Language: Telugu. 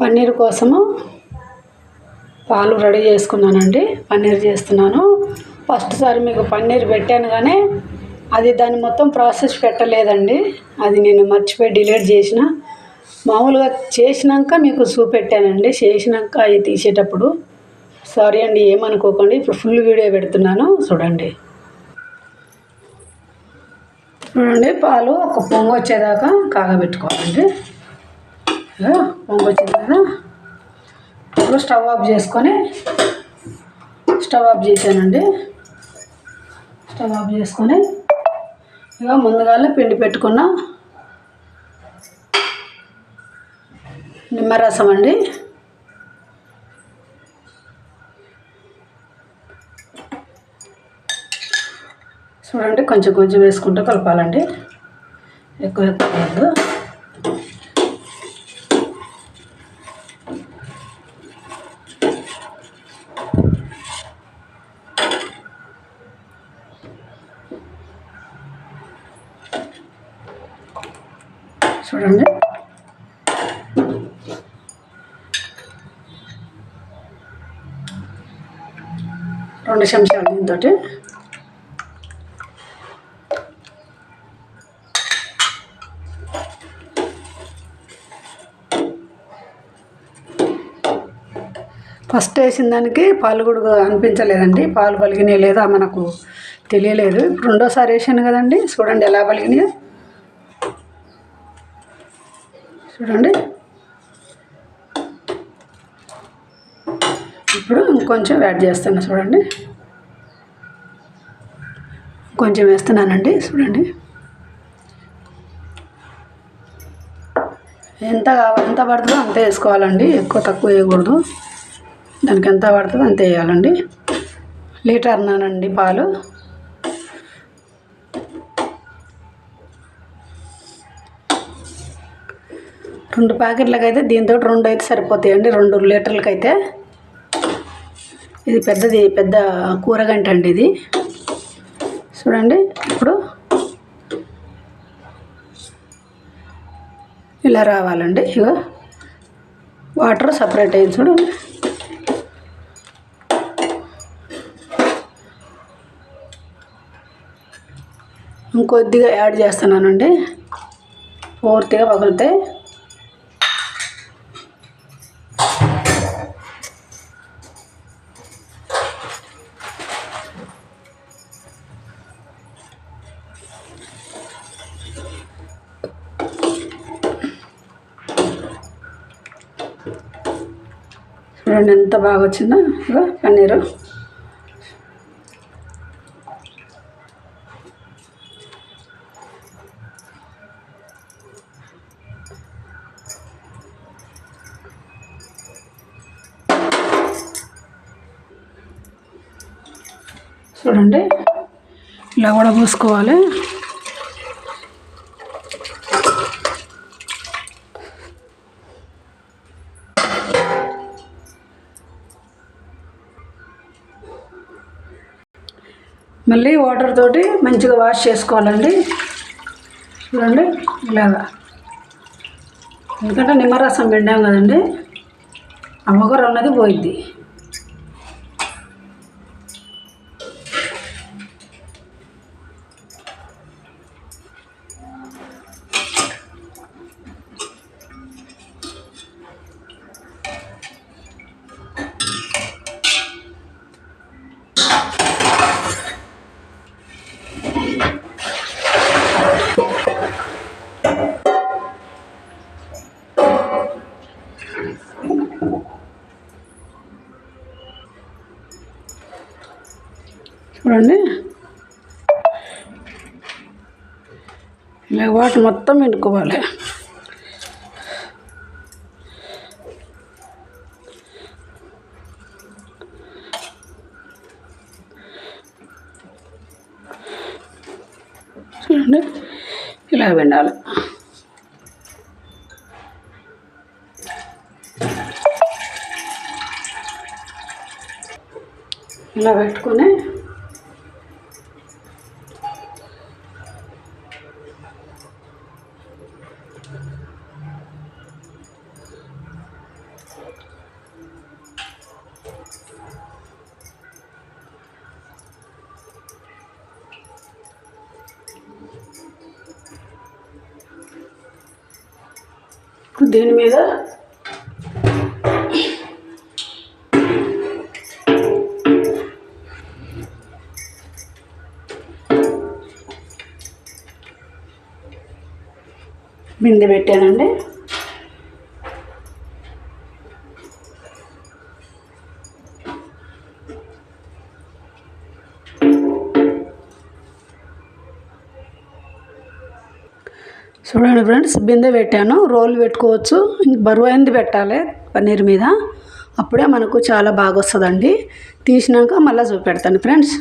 పన్నీర్ కోసము పాలు రెడీ చేసుకున్నానండి. పన్నీర్ చేస్తున్నాను. ఫస్ట్ సారి మీకు పన్నీర్ పెట్టాను కానీ అది దాన్ని మొత్తం ప్రాసెస్ పెట్టలేదండి. అది నేను మర్చిపోయి డిలీట్ చేసిన. మామూలుగా చేసినాక మీకు చూపెట్టానండి. చేసినాక అవి తీసేటప్పుడు. సారీ అండి ఏమనుకోకండి. ఇప్పుడు ఫుల్ వీడియో పెడుతున్నాను. చూడండి. చూడండి పాలు ఒక పొంగు వచ్చేదాకా కాగబెట్టుకోవాలండి. ఇలా పొంగు వచ్చింది కదా ఇప్పుడు స్టవ్ ఆఫ్ చేసుకొని స్టవ్ ఆఫ్ చేశానండి. స్టవ్ ఆఫ్ చేసుకొని ఇక ముందుగానే పిండి పెట్టుకున్న నిమ్మరసం అండి. చూడండి కొంచెం కొంచెం వేసుకుంటూ కలపాలండి. ఎక్కువ ఎక్కువ చూడండి. రెండు చెంచాలు దీంతో ఫస్ట్ వేసిన దానికి పాలు కూడా అనిపించలేదండి. పాలు పలిగినాయి లేదా మనకు తెలియలేదు. రెండోసారి వేసాను కదండి. చూడండి ఎలా పలిగినాయో. చూడండి. ఇప్పుడు ఇంకొంచెం యాడ్ చేస్తాను చూడండి. కొంచెం వేస్తున్నానండి చూడండి. ఎంత కావాలి ఎంత పడుతుందో అంతే వేసుకోవాలండి ఎక్కువ తక్కువ వేయకూడదు. దానికి ఎంత పడుతుందో అంతే వేయాలండి. లీటర్నానండి పాలు. రెండు ప్యాకెట్లకు అయితే దీంతో రెండు అయితే సరిపోతాయండి. రెండు లీటర్లకి అయితే ఇది పెద్దది పెద్ద కూరగంట అండి ఇది. చూడండి ఇప్పుడు ఇలా రావాలండి. ఇగో వాటర్ సపరేట్ అయ్యింది చూడండి. ఇంకొద్దిగా యాడ్ చేస్తున్నానండి. పూర్తిగా పగులుతాయి చూడండి ఎంత బాగా వచ్చిందో ఇగో పన్నీరు. చూడండి ఇలా కూడా పూసుకోవాలి. మళ్ళీ వాటర్ తోటి మంచిగా వాష్ చేసుకోవాలండి. చూడండి ఇలాగా. ఎందుకంటే నిమ్మరసం పిండాం కదండి. అమ్మగారు ఉన్నది పోయిద్ది. చూడండి ఇలా వాటర్ మొత్తం పిండుకోవాలి చూడండి ఇలా పిండాలి ఇలా పెట్టుకొని ఇప్పుడు దీని మీద? బిందె పెట్టానండి. చూడండి ఫ్రెండ్స్ బిందె పెట్టాను. రోల్ పెట్టుకోవచ్చు. ఇంక బరువైంది పెట్టాలి పన్నీర్ మీద. అప్పుడే మనకు చాలా బాగా వస్తుందండి తీసినాక మళ్ళీ చూపెడతాను ఫ్రెండ్స్.